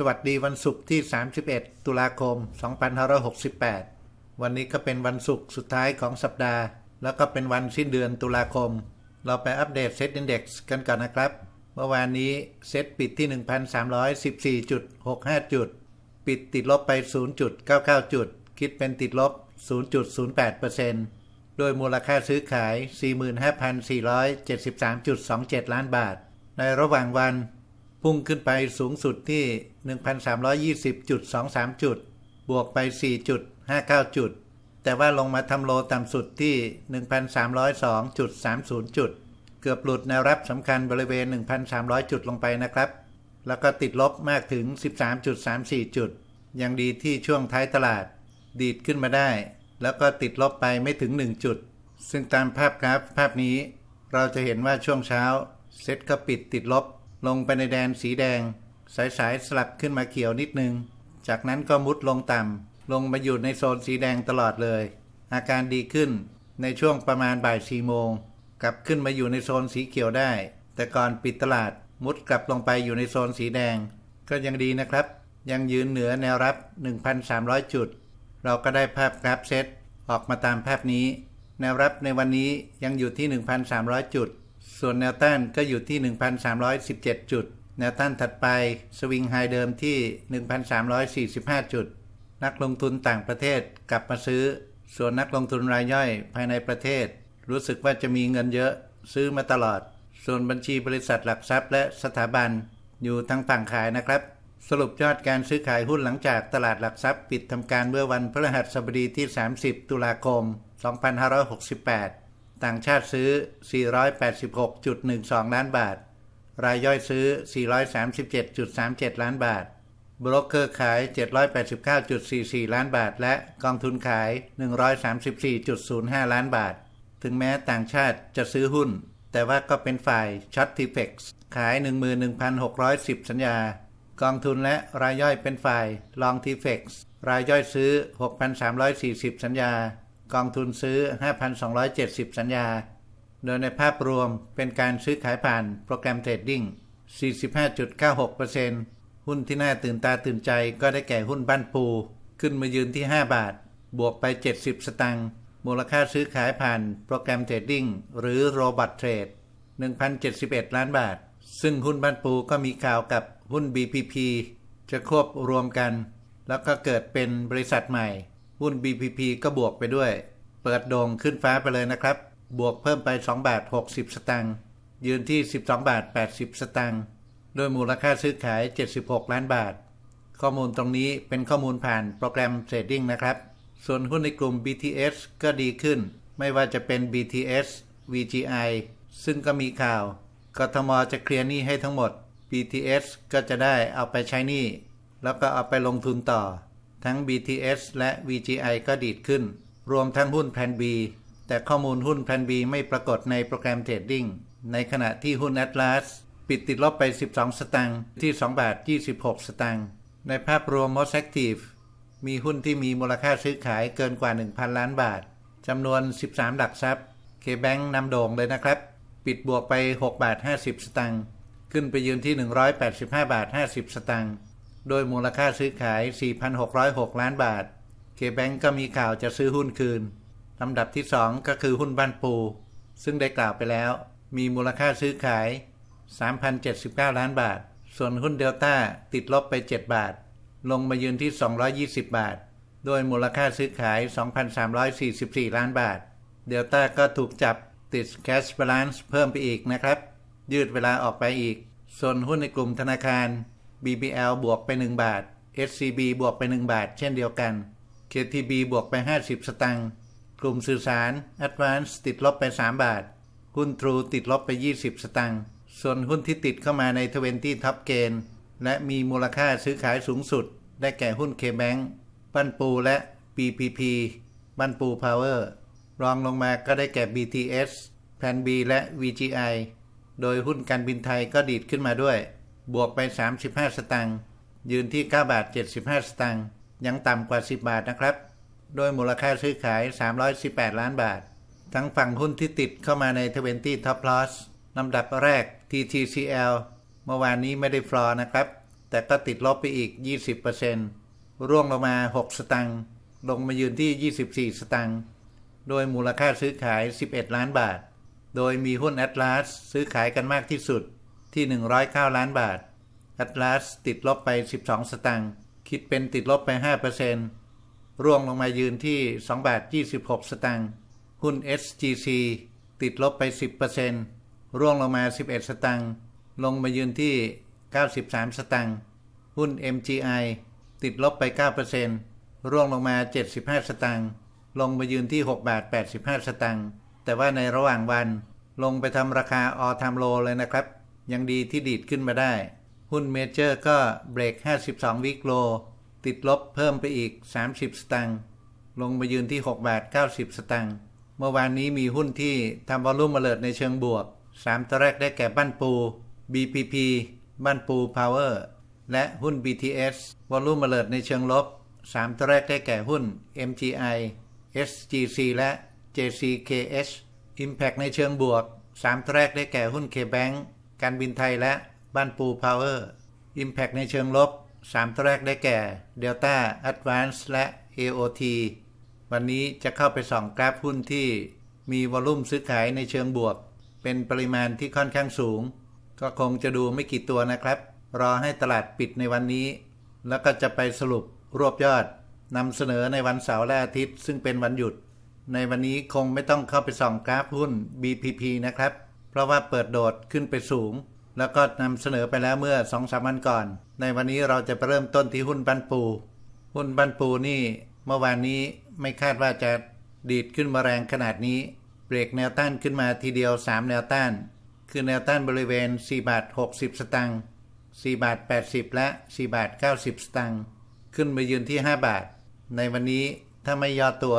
สวัสดีวันศุกร์ที่ 31 ตุลาคม 2568 วันนี้ก็เป็นวันศุกร์สุดท้ายของสัปดาห์ แล้วก็เป็นวันสิ้นเดือนตุลาคม เราไปอัปเดตเซตอินดี x กันก่อนนะครับ เมื่อวานนี้เซตปิดที่ 1,314.65 จุด ปิดติดลบไป 0.99 จุด คิดเป็นติดลบ 0.08%โดยมูลค่าซื้อขาย 45,473.27 ล้านบาท ในระหว่างวัน พุ่งขึ้นไปสูงสุดที่ 1,320.23 จุด บวกไป 4.59 จุด แต่ว่าลงมาทำโลต่ำสุดที่ 1,302.30 จุด เกือบหลุดแนวรับสำคัญบริเวณ 1,300 จุดลงไปนะครับ แล้วก็ติดลบมากถึง 13.34 จุด ยังดีที่ช่วงท้ายตลาด ดีดขึ้นมาได้ แล้วก็ติดลบไปไม่ถึง 1 จุด ซึ่งตามภาพกราฟภาพนี้ เราจะเห็นว่าช่วงเช้าเซ็ตก็ปิดติดลบ ลงไปในแดนสีแดง สายสายสลับขึ้นมาเขียวนิดนึง จากนั้นก็มุดลงต่ำลงมาอยู่ในโซนสีแดงตลอดเลย อาการดีขึ้นในช่วงประมาณบ่ายสี่โมง กลับขึ้นมาอยู่ในโซนสีเขียวได้ แต่ก่อนปิดตลาดมุดกลับลงไปอยู่ในโซนสีแดง ก็ยังดีนะครับ ยังยืนเหนือแนวรับ 1,300 จุด เราก็ได้ภาพกราฟเซตออกมาตามภาพนี้ แนวรับในวันนี้ยังอยู่ที่ 1,300 จุด ส่วนแนวต้านก็อยู่ที่ 1,317 จุด แนวต้านถัดไปสวิงไฮเดิมที่ 1,345 จุด นักลงทุนต่างประเทศกลับมาซื้อ ส่วนนักลงทุนรายย่อยภายในประเทศ รู้สึกว่าจะมีเงินเยอะซื้อมาตลอด ส่วนบัญชีบริษัทหลักทรัพย์และสถาบันอยู่ทางฝั่งขายนะครับ สรุปยอดการซื้อขายหุ้นหลังจากตลาดหลักทรัพย์ปิดทำการเมื่อวันพฤหัสบดีที่ 30 ตุลาคม 2568 ต่างชาติซื้อ 486.12 ล้านบาท รายย่อยซื้อ 437.37 ล้านบาทบรกเกอร์ขาย 789.44 ล้านบาท และกองทุนขาย 134.05 ล้านบาท ถึงแม้ต่างชาติจะซื้อหุ้น แต่ว่าก็เป็นฝ่ายช็อตทีเฟกซ์ขาย 11,610 สัญญา กองทุนและรายย่อยเป็นฝ่ายลองทีเฟกซ์รายย่อยซื้อ 6,340 สัญญา กองทุนซื้อ 5,270 สัญญา โดยในภาพรวมเป็นการซื้อขายผ่านโปรแกรมเทรดดิ้ง 45.96%หุ้นที่น่าตื่นตาตื่นใจก็ได้แก่หุ้นบ้านปู ขึ้นมายืนที่ 5 บาท บวกไป 70 สตังค์มูลค่าซื้อขายผ่านโปรแกรมเทรดดิ้งหรือโรบอทเทรด 1,071 ล้านบาท ซึ่งหุ้นบ้านปูก็มีข่าวกับหุ้น BPP จะควบรวมกัน แล้วก็เกิดเป็นบริษัทใหม่ หุ้น BPP ก็บวกไปด้วย เปิดโด่งขึ้นฟ้าไปเลยนะครับ บวกเพิ่มไป2บาท60 สตังค์ยืนที่ 12บาท80 สตังค์โดยมูลค่าซื้อขาย 76 ล้านบาท ข้อมูลตรงนี้เป็นข้อมูลผ่านโปรแกรมเทรดดิ้งนะครับ ส่วนหุ้นในกลุ่ม BTS ก็ดีขึ้น ไม่ว่าจะเป็น BTS VGI ซึ่งก็มีข่าวกทมจะเคลียร์หนี้ให้ทั้งหมด BTS ก็จะได้เอาไปใช้หนี้ แล้วก็เอาไปลงทุนต่อ ทั้ง BTS และ VGI ก็ดีดขึ้น รวมทั้งหุ้นแพน B แต่ข้อมูลหุ้นแพน B ไม่ปรากฏในโปรแกรมเทรดดิ้งในขณะที่หุ้น Atlas ปิดติดลบไป 12 สตางค์ที่ 2 บาท 26 สตางค์ในภาพรวม Most Active มีหุ้นที่มีมูลค่าซื้อขายเกินกว่า 1,000 ล้านบาทจำนวน 13 หลักทรัพย์ K-Bank นำโด่งเลยนะครับ ปิดบวกไป 6 บาท 50 สตางค์ขึ้นไปยืนที่ 185 บาท 50 สตางค์ โดยมูลค่าซื้อขาย 4,606 ล้านบาท K-Bank ก็มีข่าวจะซื้อหุ้นคืน ลำดับที่ 2 ก็คือหุ้นบ้านปู ซึ่งได้กล่าวไปแล้ว มีมูลค่าซื้อขาย 3,079 ล้านบาท ส่วนหุ้นเดลต้าติดลบไป 7 บาท ลงมายืนที่ 220 บาท โดยมูลค่าซื้อขาย 2,344 ล้านบาท เดลต้าก็ถูกจับติด cash balance เพิ่มไปอีกนะครับ ยืดเวลาออกไปอีก ส่วนหุ้นในกลุ่มธนาคาร BBL บวกไป 1 บาท SCB บวกไป 1 บาท เช่นเดียวกัน KTB บวกไป 50 สตังค์กลุ่มสื่อสาร Advance ติดลบไป 3 บาท หุ้น True ติดลบไป 20 สตังค์ส่วนหุ้นที่ติดเข้ามาใน 20 Top Gain และมีมูลค่าซื้อขายสูงสุด ได้แก่หุ้น K-Bank บ้นปูและ PPP บ้นปู Power รองลงมาก็ได้แก่ BTS แพน B และ VGI โดยหุ้นการบินไทยก็ดีดขึ้นมาด้วย บวกไป 35 สตังค์ยืนที่ 9 บาท 75 สตังค์ยังต่ำกว่า 10 บาทนะครับ โดยมูลค่าซื้อขาย 318 ล้านบาท ทั้งฝั่งหุ้นที่ติดเข้ามาใน 20 Top Loss ลำดับแรก TTCL เมื่อวานนี้ไม่ได้ฟลอร์นะครับ แต่ก็ติดลบไปอีก 20%ร่วงลงมา 6 สตังค์ลงมายืนที่ 24 สตังค์โดยมูลค่าซื้อขาย 11 ล้านบาท โดยมีหุ้น Atlas ซื้อขายกันมากที่สุด ที่ 109 ล้านบาท Atlas ติดลบไป 12 สตังค์ คิดเป็นติดลบไป 5%ร่วงลงมายืนที่ 2 บาท 26 สตังค์ หุ้น SGC ติดลบไป 10%ร่วงลงมา 11 สตังค์ ลงมายืนที่ 93 สตังค์ หุ้น MGI ติดลบไป 9%ร่วงลงมา 75 สตังค์ ลงมายืนที่ 6 บาท 85 สตังค์ แต่ว่าในระหว่างวันลงไปทำราคาออทามโลเลยนะครับ ยังดีที่ดีดขึ้นมาได้ หุ้นเมเจอร์ก็เบรก 52 วิกโล ติดลบเพิ่มไปอีก 30 สตังค์ลงมายืนที่ 6 บาท 90 สตังค์เมื่อวานนี้มีหุ้นที่ทำวอลลุ่มมาเลิดในเชิงบวก 3 ตัวแรกได้แก่บ้านปู BPP บ้านปูพาวเวอร์และหุ้น BTS วอลลุ่มมาเลิดในเชิงลบ 3 ตัวแรกได้แก่หุ้น MGI SGC และ JCKH Impact ในเชิงบวก 3 ตัวแรกได้แก่หุ้น KBank การบินไทยและบ้านปูพาวเวอร์ Impact ในเชิงลบ 3 ตัวแรกได้แก่ Delta Advance และ AOT วันนี้จะเข้าไปส่องกราฟหุ้นที่มีวอลุ่มซื้อขายในเชิงบวก เป็นปริมาณที่ค่อนข้างสูง ก็คงจะดูไม่กี่ตัวนะครับ รอให้ตลาดปิดในวันนี้ แล้วก็จะไปสรุปรวบยอดนำเสนอในวันเสาร์และอาทิตย์ ซึ่งเป็นวันหยุด ในวันนี้คงไม่ต้องเข้าไปส่องกราฟหุ้น BPP นะครับ ราะว่าเปิดโดดขึ้นไปสูง แล้วก็นำเสนอไปแล้วเมื่อ2องสามวันก่อน ในวันนี้เราจะไปเริ่มต้นที่หุ้นบ้านปู หุ้นบ้านปูนี่เมื่อวานนี้ไม่คาดว่าจะดีดขึ้นมาแรงขนาดนี้ เบรกแนวต้านขึ้นมาทีเดียว 3 แนวต้าน คือแนวต้านบริเวณ 4 บาท 60 สตางค์4บาท 80 และ 4 บาท 90 สตางค์ขึ้นมายืนที่ 5 บาท ในวันนี้ถ้าไม่ย่อตัว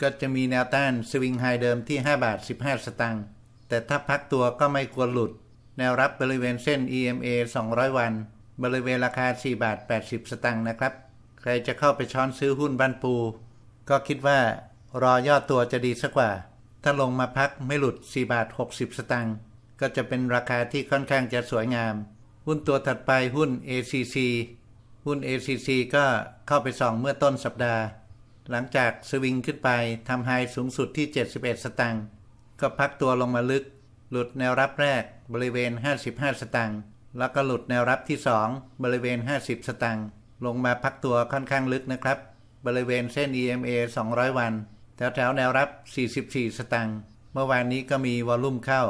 ก็จะมีแนวต้านสวิงไฮเดิมที่ 5 บาท 15 สตางค์ แต่ถ้าพักตัวก็ไม่ควรหลุด แนวรับบริเวณเส้น EMA 200 วัน บริเวณราคา 4 บาท 80 สตางค์นะครับ ใครจะเข้าไปช้อนซื้อหุ้นบ้านปู ก็คิดว่ารอย่อตัวจะดีสักกว่า ถ้าลงมาพักไม่หลุด 4 บาท 60 สตางค์ก็จะเป็นราคาที่ค่อนข้างจะสวยงาม หุ้นตัวถัดไปหุ้น ACC หุ้น ACC ก็เข้าไปส่องเมื่อต้นสัปดาห์ หลังจากสวิงขึ้นไปทำไฮสูงสุดที่ 71 สตางค์ ก็พักตัวลงมาลึก หลุดแนวรับแรกบริเวณ 55 สตางค์แล้วก็หลุดแนวรับที่ 2 บริเวณ 50 สตางค์ลงมาพักตัวค่อนข้างลึกนะครับ บริเวณเส้น EMA 200 วัน แถวแถวแนวรับ 44 สตางค์เมื่อวานนี้ก็มีวอลลุ่มเข้า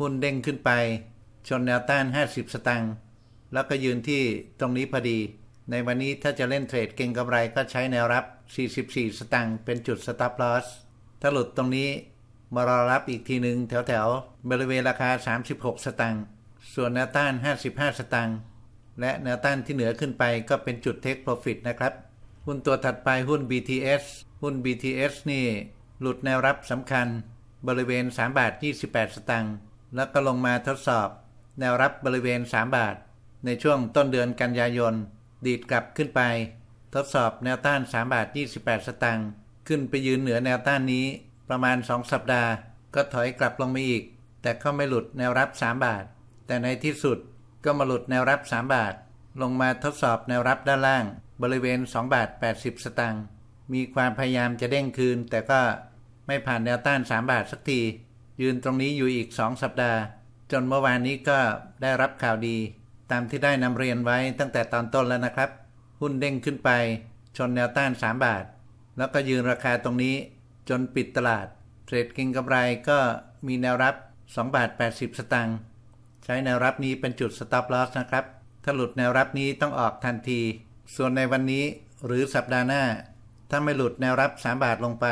หุ้นเด้งขึ้นไป ชนแนวต้าน 50 สตางค์แล้วก็ยืนที่ตรงนี้พอดี ในวันนี้ถ้าจะเล่นเทรดเก่งกำไรก็ใช้แนวรับ 44 สตางค์เป็นจุด stop loss ถ้าหลุดตรงนี้ มารอรับอีกทีหนึ่งแถวแถวบริเวณราคา 36 สตางค์ส่วนแนวต้าน 55 สตางค์และแนวต้านที่เหนือขึ้นไปก็เป็นจุด take profit นะครับ หุ้นตัวถัดไปหุ้น BTS หุ้น BTS นี่ หลุดแนวรับสำคัญ บริเวณ 3 บาท 28 สตางค์แล้วก็ลงมาทดสอบ แนวรับบริเวณ 3 บาท ในช่วงต้นเดือนกันยายน ดีดกลับขึ้นไป ทดสอบแนวต้าน 3 บาท 28 สตางค์ขึ้นไปยืนเหนือแนวต้านนี้ ประมาณ 2 สัปดาห์ ก็ถอยกลับลงมาอีก แต่ก็ไม่หลุดแนวรับ 3 บาท แต่ในที่สุดก็มาหลุดแนวรับ 3 บาท ลงมาทดสอบแนวรับด้านล่าง บริเวณ 2 บาท 80 สตางค์มีความพยายามจะเด้งคืน แต่ก็ไม่ผ่านแนวต้าน 3 บาทสักที ยืนตรงนี้อยู่อีก 2 สัปดาห์ จนเมื่อวานนี้ก็ได้รับข่าวดี ตามที่ได้นำเรียนไว้ตั้งแต่ตอนต้นแล้วนะครับ หุ้นเด้งขึ้นไป ชนแนวต้าน 3 บาท แล้วก็ยืนราคาตรงนี้ จนปิดตลาด เทรดกิงกำไรก็มีแนวรับ 2 บาท 80 สตางค์ใช้แนวรับนี้เป็นจุด stop loss นะครับ ถ้าหลุดแนวรับนี้ต้องออกทันที ส่วนในวันนี้หรือสัปดาห์หน้า ถ้าไม่หลุดแนวรับ 3 บาทลงไป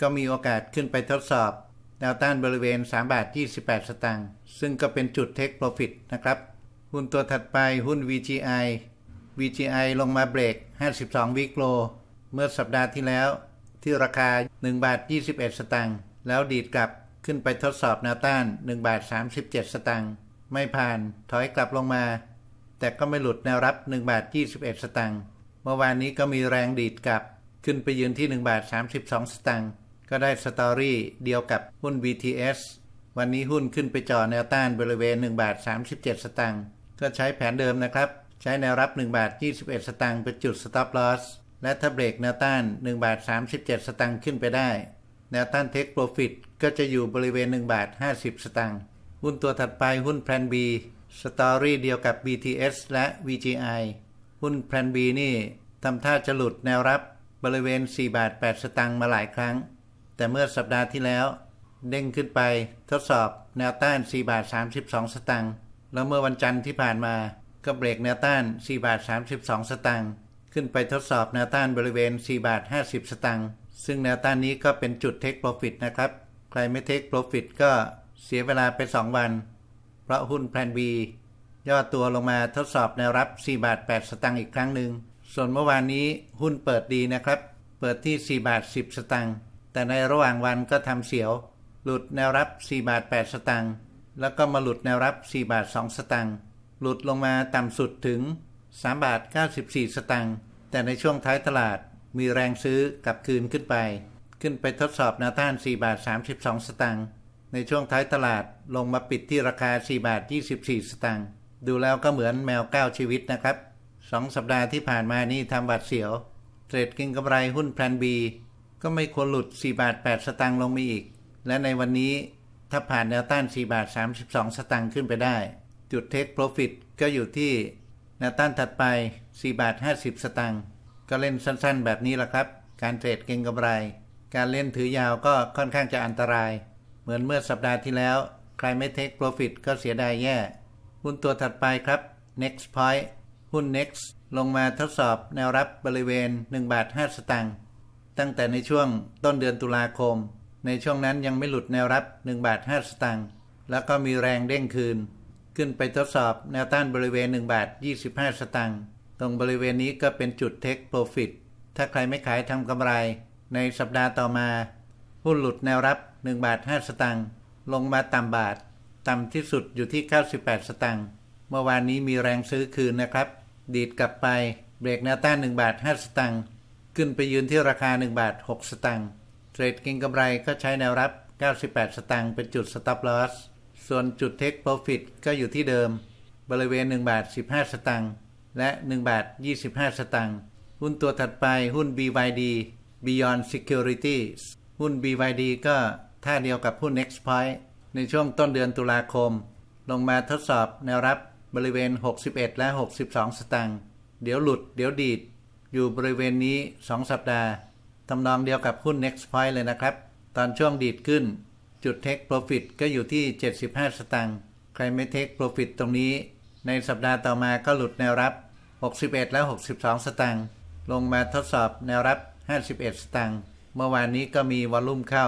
ก็มีโอกาสขึ้นไปทดสอบ แนวต้านบริเวณ 3 บาท 28 สตางค์ซึ่งก็เป็นจุด take profit นะครับหุ้นตัวถัดไปหุ้น VGI VGI ลงมาเบรก 52 วิกโล เมื่อสัปดาห์ที่แล้ว ที่ราคา1บาท21 สตางค์แล้วดีดกลับขึ้นไปทดสอบแนวต้าน1บาท37 สตางค์ไม่ผ่านถอยกลับลงมา แต่ก็ไม่หลุดแนวรับ1บาท21 สตางค์เมื่อวานนี้ก็มีแรงดีดกลับขึ้นไปยืนที่1บาท32 สตางค์ก็ได้สตอรี่เดียวกับหุ้น BTS วันนี้หุ้นขึ้นไปจ่อแนวต้านบริเวณ1บาท37 สตางค์ก็ใช้แผนเดิมนะครับ ใช้แนวรับ1บาท21 สตางค์เป็นจุด stop loss และถ้าเบรกแนวต้าน1บาท37 สตางค์ขึ้นไปได้ แนวต้าน take profit ก็จะอยู่บริเวณ1บาท50 สตางค์หุ้นตัวถัดไปหุ้น Plan B สตอรี่เดียวกับ BTS และ VGI หุ้น Plan B นี่ทำท่าจะหลุดแนวรับบริเวณ4บาท8สตางค์มาหลายครั้ง แต่เมื่อสัปดาห์ที่แล้ว เด้งขึ้นไปทดสอบแนวต้าน4บาท32 สตางค์แล้วเมื่อวันจันทร์ที่ผ่านมาก็เบรกแนวต้าน4บาท32 สตางค์ ขึ้นไปทดสอบแนวต้านบริเวณ 4 บาท 50 สตางค์ซึ่งแนวต้านนี้ก็เป็นจุดเทคโปรฟิตนะครับ ใครไม่เทคโปรฟิตก็เสียเวลาไป 2 วัน เพราะหุ้นแพลน B ย่อตัวลงมาทดสอบแนวรับ 4 บาท 8 สตางค์อีกครั้งหนึ่ง ส่วนเมื่อวานนี้หุ้นเปิดดีนะครับ เปิดที่ 4 บาท 10 สตางค์ แต่ในระหว่างวันก็ทำเสียว หลุดแนวรับ 4 บาท 8 สตางค์ แล้วก็มาหลุดแนวรับ 4 บาท 2 สตางค์ หลุดลงมาต่ำสุดถึง 3 บาท 94 สตางค์ แต่ในช่วงท้ายตลาดมีแรงซื้อกลับคืนขึ้นไป ขึ้นไปทดสอบแนวต้าน 4 บาท 32 สตางค์ ในช่วงท้ายตลาดลงมาปิดที่ราคา 4 บาท 24 สตางค์ ดูแล้วก็เหมือนแมวก้าวชีวิตนะครับสองสัปดาห์ที่ผ่านมานี่ทำบาดเสียว เทรดกินกำไรหุ้นแพลนบีก็ไม่ควรหลุด 4 บาท 8 สตางค์ลงมาอีก และในวันนี้ถ้าผ่านแนวต้าน 4 บาท 32 สตางค์ขึ้นไปได้ จุดเทคโปรฟิตก็อยู่ที่ แนวต้านถัดไป 4 บาท 50 สตางค์ก็เล่นสั้นๆ แบบนี้แหละครับ การเทรดเก็งกำไร การเล่นถือยาวก็ค่อนข้างจะอันตราย เหมือนเมื่อสัปดาห์ที่แล้ว ใครไม่เทคโปรฟิตก็เสียดายแย่ หุ้นตัวถัดไปครับ next point หุ้น next ลงมาทดสอบแนวรับบริเวณ 1 บาท 5 สตางค์ตั้งแต่ในช่วงต้นเดือนตุลาคม ในช่วงนั้นยังไม่หลุดแนวรับ 1 บาท 5 สตางค์แล้วก็มีแรงเด้งคืน ขึ้นไปทดสอบแนวต้านบริเวณ 1 บาท 25 สตางค์ตรงบริเวณนี้ก็เป็นจุดเทคโปรฟิตถ้าใครไม่ขายทำกำไร ในสัปดาห์ต่อมาหุ้นหลุดแนวรับ 1 บาท 5 สตางค์ลงมาต่ำบาท ต่ำที่สุดอยู่ที่ 98 สตางค์เมื่อวานนี้มีแรงซื้อคืนนะครับ ดีดกลับไปเบรกแนวต้าน 1 บาท 5 สตางค์ขึ้นไปยืนที่ราคา 1 บาท 6 สตางค์เทรดเก็งกำไรก็ใช้แนวรับ 98 สตางค์เป็นจุด stop loss ส่วนจุด take profit ก็อยู่ที่เดิม บริเวณ 1 บาท 15 สตางค์และ 1 บาท 25 สตางค์หุ้นตัวถัดไปหุ้น BYD Beyond Securities หุ้น BYD ก็ท่าเดียวกับหุ้น Nextpoint ในช่วงต้นเดือนตุลาคม ลงมาทดสอบแนวรับบริเวณ 61 และ 62 สตางค์เดี๋ยวหลุด เดี๋ยวดีด อยู่บริเวณนี้ 2 สัปดาห์ทำนองเดียวกับหุ้น Next Point เลยนะครับ ตอนช่วงดีดขึ้น จุด Take Profit ก็อยู่ที่ 75 สตางค์ ใครไม่ Take Profit ตรงนี้ ในสัปดาห์ต่อมาก็หลุดแนวรับ 61 และ 62 สตางค์ ลงมาทดสอบแนวรับ 51 สตางค์ เมื่อวานนี้ก็มีวอลลุ่มเข้า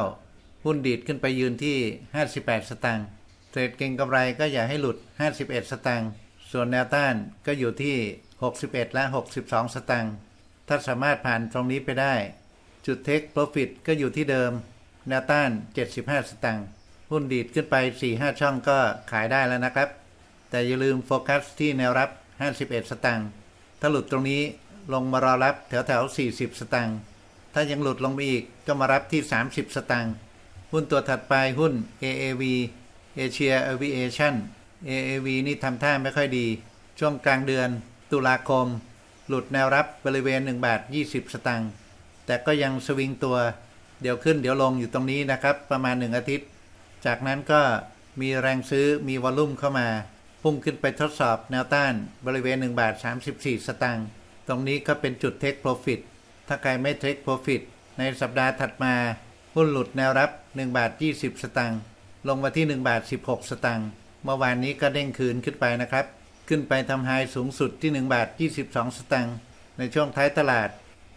หุ้นดีดขึ้นไปยืนที่ 58 สตางค์ เทรดเก็งกำไรก็อย่าให้หลุด 51 สตางค์ ส่วนแนวต้านก็อยู่ที่ 61 และ 62 สตางค์ ถ้าสามารถผ่านตรงนี้ไปได้ จุดเทคโปรฟิตก็อยู่ที่เดิม แนวต้าน 75 สตางค์หุ้นดีดขึ้นไป 4-5 ช่องก็ขายได้แล้วนะครับ แต่อย่าลืมโฟกัสที่แนวรับ 51 สตางค์ถ้าหลุดตรงนี้ลงมารอรับแถวแถวๆ40 สตางค์ถ้ายังหลุดลงไปอีกก็มารับที่ 30 สตางค์หุ้นตัวถัดไปหุ้น AAV Asia Aviation AAV นี่ทำท่าไม่ค่อยดี ช่วงกลางเดือนตุลาคม หลุดแนวรับบริเวณ1บาท20 สตางค์แต่ก็ยังสวิงตัว เดี๋ยวขึ้นเดี๋ยวลงอยู่ตรงนี้นะครับ ประมาณ 1 อาทิตย์ จากนั้นก็มีแรงซื้อมีวอลลุ่มเข้ามา พุ่งขึ้นไปทดสอบแนวต้านบริเวณ 1 บาท 34 สตางค์ตรงนี้ก็เป็นจุดเทคโปรฟิตถ้าใครไม่เทคโปรฟิตในสัปดาห์ถัดมาหุ้นหลุดแนวรับ 1 บาท 20 สตางค์ลงมาที่ 1 บาท 16 สตางค์เมื่อวานนี้ก็เด้งคืนขึ้นไปนะครับ ขึ้นไปทำไฮสูงสุดที่ 1 บาท 22 สตางค์ในช่วงท้ายตลาด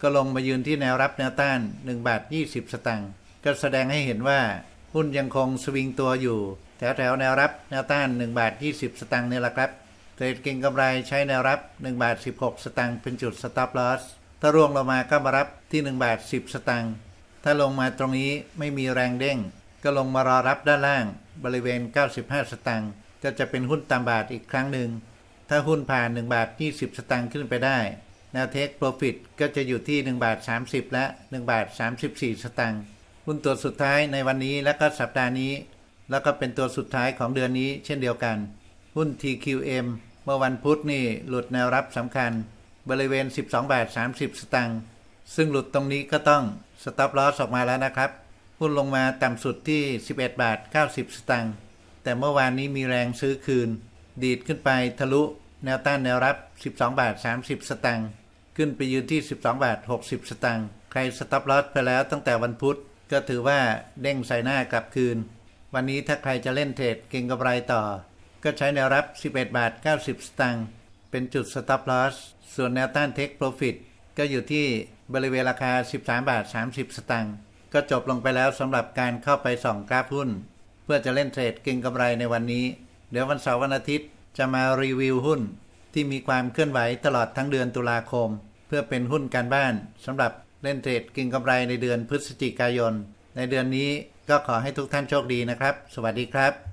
ก็ลงมายืนที่แนวรับแนวต้าน 1 บาท 20 สตางค์ก็แสดงให้เห็นว่า หุ้นยังคงสวิงตัวอยู่ แถวแถวแนวรับแนวต้าน 1 บาท 20 สตางค์นี่แหละครับเทรดเก็งกำไรใช้แนวรับ 1 บาท 16 สตางค์เป็นจุด stop loss ถ้าร่วงลงมาก็มารับที่ 1 บาท 10 สตางค์ถ้าลงมาตรงนี้ไม่มีแรงเด้ง ก็ลงมารอรับด้านล่าง บริเวณ 95 สตางค์ก็จะเป็นหุ้นตามบาทอีกครั้งหนึ่งถ้าหุ้นผ่าน 1 บาท 20 สตางค์ขึ้นไปได้ แนวเทคโปรฟิตก็จะอยู่ที่1บาท30 และ1บาท34 สตางค์หุ้นตัวสุดท้ายในวันนี้และก็สัปดาห์นี้ แล้วก็เป็นตัวสุดท้ายของเดือนนี้เช่นเดียวกัน หุ้น TQM เมื่อวันพุธนี่หลุดแนวรับสำคัญ บริเวณ 12 บาท 30 สตางค์ซึ่งหลุดตรงนี้ก็ต้องสต็อปลอสออกมาแล้วนะครับ หุ้นลงมาต่ำสุดที่ 11 บาท 90 สตางค์แต่เมื่อวานนี้มีแรงซื้อคืน ดีดขึ้นไปทะลุแนวต้านแนวรับ 12 บาท 30 สตางค์ ขึ้นไปยืนที่ 12 บาท 60 สตางค์ใครสต็อปลอสไปแล้วตั้งแต่วันพุธ ก็ถือว่าเด้งใส่หน้ากลับคืน วันนี้ถ้าใครจะเล่นเทรดเก็งกำไรต่อ ก็ใช้แนวรับ 11 บาท 90 สตางค์เป็นจุด stop loss ส่วนแนวต้าน take profit ก็อยู่ที่บริเวณราคา 13 บาท 30 สตางค์ก็จบลงไปแล้วสำหรับการเข้าไปส่องกราฟหุ้น เพื่อจะเล่นเทรดเก็งกำไรในวันนี้ เดี๋ยววันเสาร์วันอาทิตย์จะมารีวิวหุ้น ที่มีความเคลื่อนไหวตลอดทั้งเดือนตุลาคม เพื่อเป็นหุ้นการบ้านสำหรับเล่นเทรดกินกำไรในเดือนพฤศจิกายน ในเดือนนี้ก็ขอให้ทุกท่านโชคดีนะครับ สวัสดีครับ